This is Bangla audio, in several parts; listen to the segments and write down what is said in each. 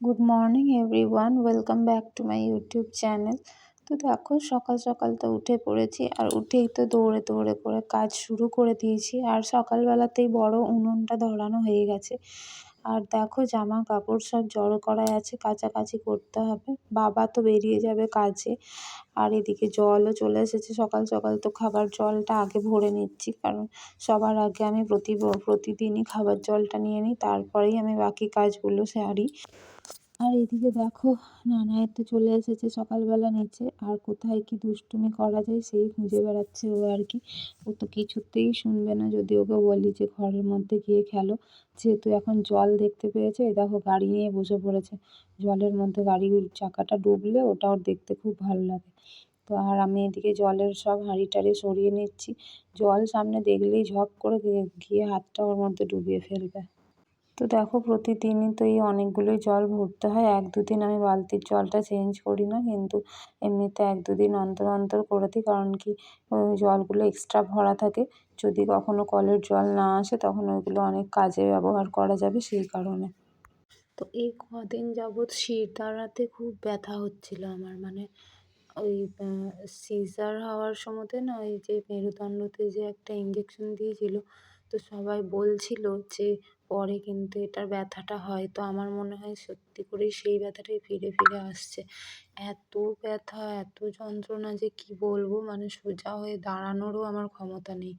Good morning everyone welcome back to my YouTube channel তো দেখো, সকাল সকাল তো উঠে পড়েছি, আর উঠেই তো দৌড়ে দৌড়ে করে কাজ শুরু করে দিয়েছি। আর সকালবেলাতেই বড় উনুনটা ধরানো হয়ে গেছে। আর দেখো, জামা কাপড় সব জড়ো করাই আছে, কাচাকাচি করতে হবে। বাবা তো বেরিয়ে যাবে কাজে। আর এদিকে জলও চলে এসেছে। সকাল সকাল তো খাবার জলটা আগে ভরে নিচ্ছি, কারণ সবার আগে আমি প্রতি প্রতিদিনই খাবার জলটা নিয়ে নিই, তারপরেই আমি বাকি কাজগুলো সারি। আর এদিকে দেখো নানায়ের তো চলে এসেছে সকালবেলা নিচে। আর কোথায় কি দুষ্টুমি করা যায় সেই খুঁজে বেড়াচ্ছে ও আর কি। ও তো কিছুতেই শুনবে না, যদি ওকে বলি যে ঘরের মধ্যে গিয়ে খেলো। যেহেতু এখন জল দেখতে পেয়েছে, এই দেখো গাড়ি নিয়ে বসে পড়েছে। জলের মধ্যে গাড়ির চাকাটা ডুবলে ওটা ওর দেখতে খুব ভালো লাগে। তো আর আমি এদিকে জলের সব হাঁড়ি টাড়ি সরিয়ে নিচ্ছি। জল সামনে দেখলেই ঝপ করে গিয়ে হাতটা ওর মধ্যে ডুবিয়ে ফেলবে। তো দেখো প্রতিদিনই তো এই অনেকগুলোই জল ভরতে হয়। এক দুদিন আমি বালতির জলটা চেঞ্জ করি না, কিন্তু এমনিতে এক দুদিন অন্তর অন্তর করে দিই। কারণ কি জলগুলো এক্সট্রা ভরা থাকে। যদি কখনও কলের জল না আসে, তখন ওইগুলো অনেক কাজে ব্যবহার করা যাবে সেই কারণে। তো এই কদিন যাবৎ শির দাঁড়াতে খুব ব্যথা হচ্ছিল আমার। মানে ওই সিজার হওয়ার সময়তে না ওই যে মেরুদণ্ডতে যে একটা ইঞ্জেকশন দিয়েছিল, তো সবাই বলছিল যে পরে কিন্তু এটার ব্যথাটা হয়। তো আমার মনে হয় সত্যি করেই সেই ব্যথাটাই ফিরে ফিরে আসছে। এত ব্যথা, এত যন্ত্রণা যে কি বলব? মানে সোজা হয়ে দাঁড়ানোরও আমার ক্ষমতা নেই।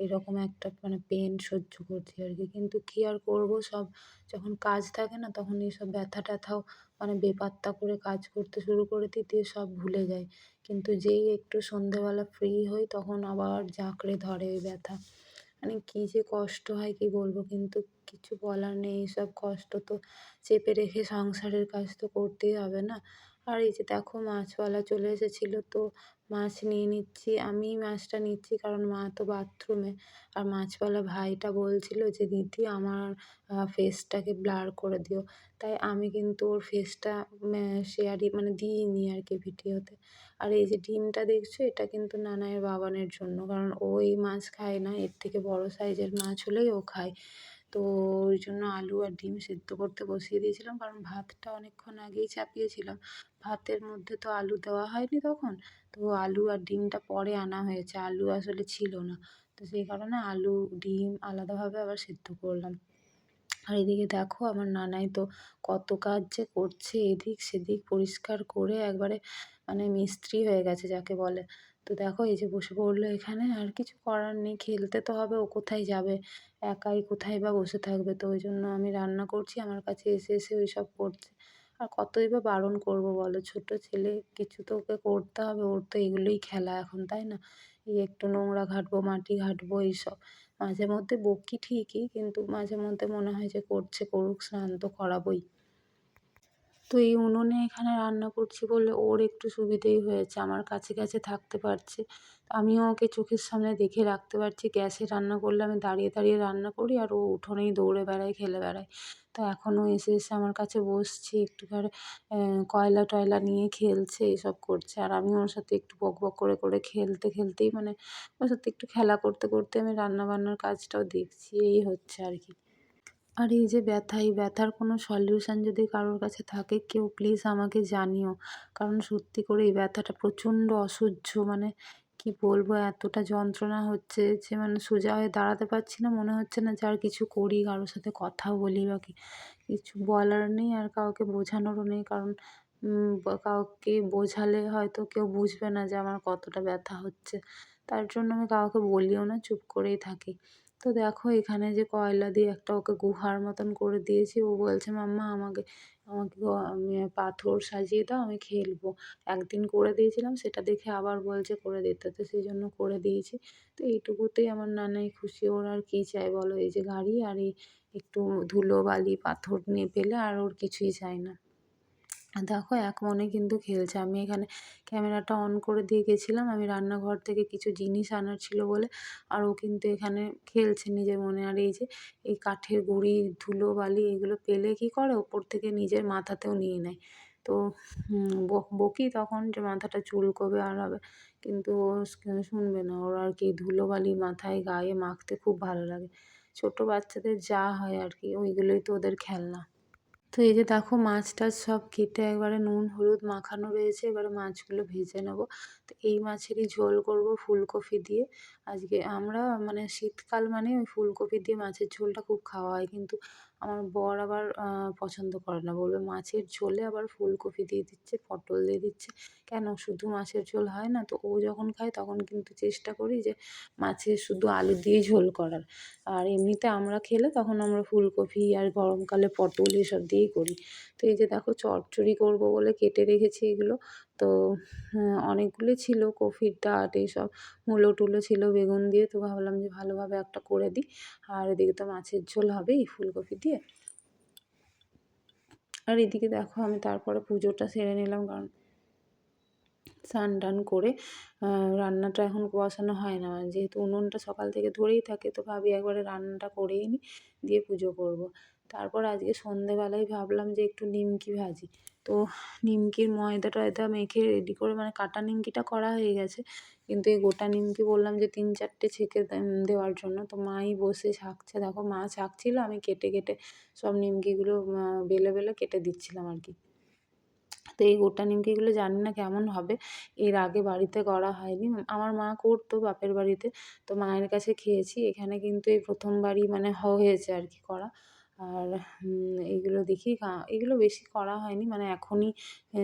এরকম একটা মানে পেন সহ্য করছি আর কি। কিন্তু কী আর করব সব? যখন কাজ থাকে না, তখন এইসব ব্যথা ট্যাথাও মানে বেপাত্তা করে কাজ করতে শুরু করে দিই দিয়ে সব ভুলে যাই কিন্তু যেই একটু সন্ধেবেলা ফ্রি হই, তখন আবার জাঁকড়ে ধরে ওই ব্যথা। মানে কী যে কষ্ট হয়, কী বলব? কিন্তু কিছু বলার নেই, এসব কষ্ট তো চেপে রেখে সংসারের কাজ তো করতেই হবে না। আর এই যে দেখো মাছওয়ালা চলে এসেছিল, তো মাছ নিয়ে নিচ্ছি, আমিই মাছটা নিচ্ছি কারণ মা তো বাথরুমে আর মাছওয়ালা ভাইটা বলছিল যে, দিদি, আমার ফেসটাকে ব্লার করে দিও। তাই আমি কিন্তু ওর ফেসটা শেয়ারই মানে দিইনি আর কি ভিডিওতে। আর এই যে ডিমটা দেখছ, এটা কিন্তু নানায়ের বাবানের জন্য, কারণ ও এই মাছ খায় না, এর থেকে বড় সাইজের মাছ হলেই ও খায়। তো ওই জন্য আলু আর ডিম সেদ্ধ করতে বসিয়ে দিয়েছিলাম। কারণ ভাতটা অনেকক্ষণ আগেই চাপিয়েছিলাম। ভাতের মধ্যে তো আলু দেওয়া হয়নি তখন। তো আলু আর ডিমটা পরে আনা হয়েছে। আলু আসলে ছিল না। তো সেই কারণে আলু, ডিম আলাদাভাবে আবার সেদ্ধ করলাম। আর এদিকে দেখো আমার নানাই তো কত কাজ যে করছে। এদিক সেদিক পরিষ্কার করে একবারে মানে মিস্ত্রি হয়ে গেছে যাকে বলে। তো দেখো এই যে বসে পড়ল এখানে, আর কিছু করার নেই, খেলতে তো হবে, ও কোথায় যাবে? একাই কোথায় বা বসে থাকবে? তো ওই জন্য আমি রান্না করছি, আমার কাছে এসে এসে ওই সব করছে। আর কতই বা বারণ করব বলো? ছোটো ছেলে, কিছু তো ওকে করতে হবে, ওর তো এগুলোই খেলা এখন, তাই না? এই একটু নোংরা ঘাঁটবো, মাটি ঘাঁটবো এইসব মাঝে মধ্যে বকি ঠিকই, কিন্তু মাঝে মধ্যে মনে হয় যে করছে করুক, স্নান তো করাবোই। তো এই উনুনে এখানে রান্না করছি বলে ওর একটু সুবিধেই হয়েছে, আমার কাছে কাছে থাকতে পারছে। আমিও ওকে চোখের সামনে দেখে রাখতে পারছি, গ্যাসে রান্না করলে আমি দাঁড়িয়ে দাঁড়িয়ে রান্না করি আর ও উঠোনেই দৌড়ে বেড়ায়, খেলে বেড়ায়। তো এখনও এসে এসে আমার কাছে বসছে, একটুখানি কয়লা টয়লা নিয়ে খেলছে, এসব করছে। আর আমি ওর সাথে একটু বক বক করে করে খেলতে, খেলতেই মানে ওর সাথে একটু খেলা করতে করতে আমি রান্না বান্নার কাজটাও দেখছি, এই হচ্ছে আর কি। আর এই যে ব্যথা, এই ব্যথার কোনো সলিউশন যদি কারোর কাছে থাকে, কেউ প্লিজ আমাকে জানিও। কারণ সত্যি করে এই ব্যথাটা প্রচণ্ড অসহ্য। মানে কি বলব, এতটা যন্ত্রণা হচ্ছে যে মানে সোজা হয়ে দাঁড়াতে পারছি না। মনে হচ্ছে না যে আর কিছু করি, কারোর সাথে কথা বলি বা কি, কিছু বলার নেই আর কাউকে বোঝানোরও নেই। কারণ কাউকে বোঝালে হয়তো কেউ বুঝবে না যে আমার কতটা ব্যথা হচ্ছে। তার জন্য আমি কাউকে বলিও না, চুপ করেই থাকি। তো দেখো এখানে যে কয়লা দিয়ে একটা ওকে গুহার মতন করে দিয়েছি, ও বলছে, মাম্মা, আমাকে আমাকে পাথর সাজিয়ে দাও, আমি খেলব। একদিন করে দিয়েছিলাম, সেটা দেখে আবার বলছে, করে দিতে। তো সেই জন্য করে দিয়েছি। তো এইটুকুতেই আমার নানাই খুশি। ওর আর কী চাই বলো? এই যে গাড়ি আর এই একটু ধুলো বালি পাথর নিয়ে পেলে আর ওর কিছুই চাই না। দেখো এক মনে কিন্তু খেলছে। আমি এখানে ক্যামেরাটা অন করে দিয়ে গেছিলাম। আমি রান্নাঘর থেকে কিছু জিনিস আনার ছিল বলে আর ও কিন্তু এখানে খেলছে নিজের মনে। আর এই যে, এই কাঠের গুঁড়ি, ধুলো, বালি এগুলো পেলে কী করে? ওপর থেকে নিজের মাথাতেও নিয়ে নেয়। তো বকি তখন যে মাথাটা চুলকোবে আর হবে। কিন্তু ও শুনবে না। ওর আর কি ধুলোবালি মাথায়, গায়ে মাখতে খুব ভালো লাগে। ছোটো বাচ্চাদের যা হয় আর কি, ওইগুলোই তো ওদের খেলনা। তো এই যে দেখো মাছ টাছ সব কেটে একবারে নুন, হলুদ মাখানো রয়েছে, এবারে মাছগুলো ভেজে নেব। তো এই মাছেরই ঝোল করব ফুলকপি দিয়ে। আজকে আমরা মানে শীতকাল মানে ওই ফুলকপি দিয়ে মাছের ঝোলটা খুব খাওয়া হয়। কিন্তু আমার বর আবার পছন্দ করে না। বলবে, মাছের ঝোলে আবার ফুলকপি দিয়ে দিচ্ছে, পটল দিয়ে দিচ্ছে। কেন? শুধু মাছের ঝোল হয় না, তো ও যখন খায় তখন কিন্তু চেষ্টা করি যে মাছের শুধু আলু দিয়েই ঝোল করার। আর এমনিতে আমরা খেলে তখন আমরা ফুলকপি আর গরমকালে পটল এসব দিয়েই করি। তো এই যে দেখো, চচ্চড়ি করব বলে কেটে রেখেছি এগুলো। তো অনেকগুলো ছিল, কফির ডাঁট এইসব। মূলো টুলো ছিল, বেগুন দিয়ে। তো ভাবলাম যে ভালোভাবে একটা করে দিই। আর এদিকে তো মাছের ঝোল হবেই, ফুলকপি দিয়ে। আর এদিকে দেখো, আমি তারপরে পুজোটা সেরে নিলাম, কারণ স্নান টান করে রান্নাটা এখন বসানো হয় না। যেহেতু উনুনটা সকাল থেকে ধরেই থাকে, তো ভাবি একবারে রান্নাটা করেই নিই দিয়ে পুজো করব। তারপর আজকে সন্ধেবেলায় ভাবলাম যে একটু নিমকি ভাজি। তো নিমকির ময়দা টয়দা মেখে রেডি করে মানে কাটা নিমকিটা করা হয়ে গেছে। কিন্তু এই গোটা নিমকি বললাম যে তিন চারটে ছেঁকে দেওয়ার জন্য। তো মাই বসে ছাঁকছে। দেখো মা ছাঁকছিল, আমি কেটে কেটে সব নিমকিগুলো বেলে বেলে কেটে দিচ্ছিলাম আর কি। তো এই গোটা নিমকিগুলো জানি না কেমন হবে। এর আগে বাড়িতে করা হয়নি। আমার মা করতো বাপের বাড়িতে। তো মায়ের কাছে খেয়েছি। এখানে কিন্তু এই প্রথমবারই মানে হয়েছে আর কি করা। আর এইগুলো দেখি এগুলো বেশি করা হয়নি। মানে এখনই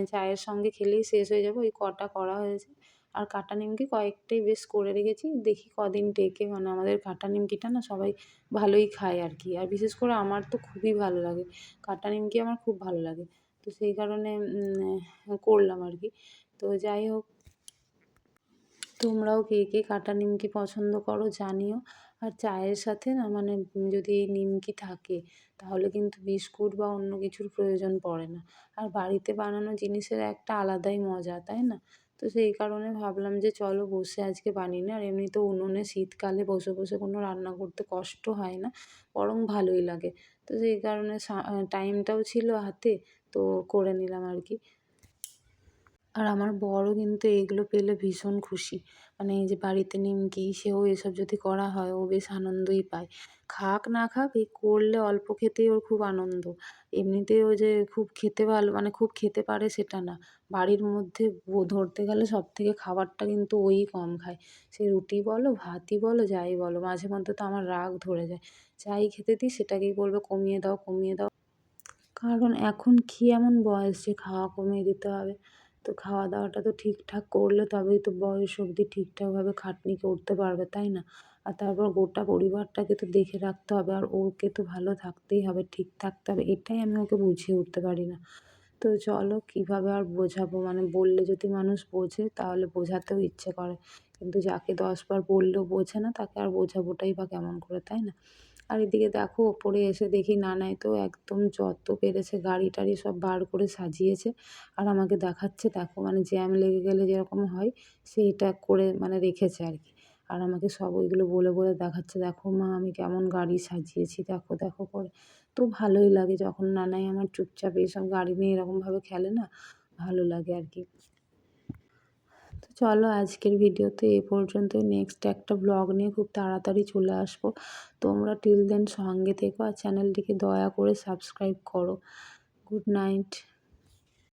চায়ের সঙ্গে খেলেই শেষ হয়ে যাবে। ওই কটা করা হয়েছে। আর কাটা নিমকি কয়েকটাই বেশ করে রেখেছি। দেখি কদিন টেকে। মানে আমাদের কাটা নিমকিটা না সবাই ভালোই খায় আর কি। আর বিশেষ করে আমার তো খুবই ভালো লাগে। কাটা নিমকি আমার খুব ভালো লাগে। তো সেই কারণে করলাম আর কি। তো যাই হোক তোমরাও কে কে কাটা নিমকি পছন্দ করো জানিও। আর চায়ের সাথে না মানে যদি এই নিমকি থাকে, তাহলে কিন্তু বিস্কুট বা অন্য কিছুর প্রয়োজন পড়ে না। আর বাড়িতে বানানো জিনিসের একটা আলাদাই মজা, তাই না? তো সেই কারণে ভাবলাম যে চলো বসে আজকে বানিয়ে নিই আর এমনিতেও উনুনে শীতকালে বসে বসে কোনো রান্না করতে কষ্ট হয় না, বরং ভালোই লাগে। তো সেই কারণে টাইমটাও ছিল হাতে, তো করে নিলাম আর কি। আর আমার বরও কিন্তু এইগুলো পেলে ভীষণ খুশি। মানে এই যে বাড়িতে নিমকি, সেও এসব যদি করা হয়, ও বেশ আনন্দই পায়। খাক না খাক, এই করলে অল্প খেতেই ওর খুব আনন্দ। এমনিতেই ও যে খুব খেতে ভালো মানে খুব খেতে পারে সেটা না। বাড়ির মধ্যে ধরতে গেলে সব থেকে খাবারটা কিন্তু ওই কম খায়। সে রুটি বলো, ভাতই বলো, যাই বলো, মাঝে মধ্যে তো আমার রাগ ধরে যায়। যাই খেতে দিই, সেটাকেই বলবে, কমিয়ে দাও কমিয়ে দাও। কারণ এখন কি এমন বয়স যে খাওয়া কমিয়ে দিতে হবে? তো খাওয়া দাওয়াটা তো ঠিকঠাক করলে তবেই তো বয়স অবধি ঠিকঠাকভাবে খাটনি করতে পারবে, তাই না? আর তারপর গোটা পরিবারটাকে তো দেখে রাখতে হবে আর ওকে তো ভালো থাকতেই হবে, ঠিক থাকতে হবে, এটাই আমি ওকে বুঝিয়ে উঠতে পারি না। তো চলো কীভাবে আর বোঝাবো? মানে বললে যদি মানুষ বোঝে তাহলে বোঝাতেও ইচ্ছে করে। কিন্তু যাকে দশবার বললেও বোঝে না, তাকে আর বোঝাবোটাই বা কেমন করে, তাই না? আর এদিকে দেখো, ওপরে এসে দেখি নানাই তো একদম যত পেরেছে গাড়ি টাড়ি সব বার করে সাজিয়েছে। আর আমাকে দেখাচ্ছে, দেখো মানে জ্যাম লেগে গেলে যেরকম হয় সেইটা করে মানে রেখেছে আর কি। আর আমাকে সব ওইগুলো বলে বলে দেখাচ্ছে, দেখো মা, আমি কেমন গাড়ি সাজিয়েছি, দেখো দেখো করে। তো ভালোই লাগে যখন নানাই আমার চুপচাপ এইসব গাড়ি নিয়ে এরকমভাবে খেলে না, ভালো লাগে আর কি। তো চলো আজকের ভিডিওতে এ পর্যন্তই। নেক্সট একটা ব্লগ নিয়ে খুব তাড়াতাড়ি চলে আসব। তোমরা টিল দেন সঙ্গে থেকো আর চ্যানেলটিকে দয়া করে সাবস্ক্রাইব করো। Good night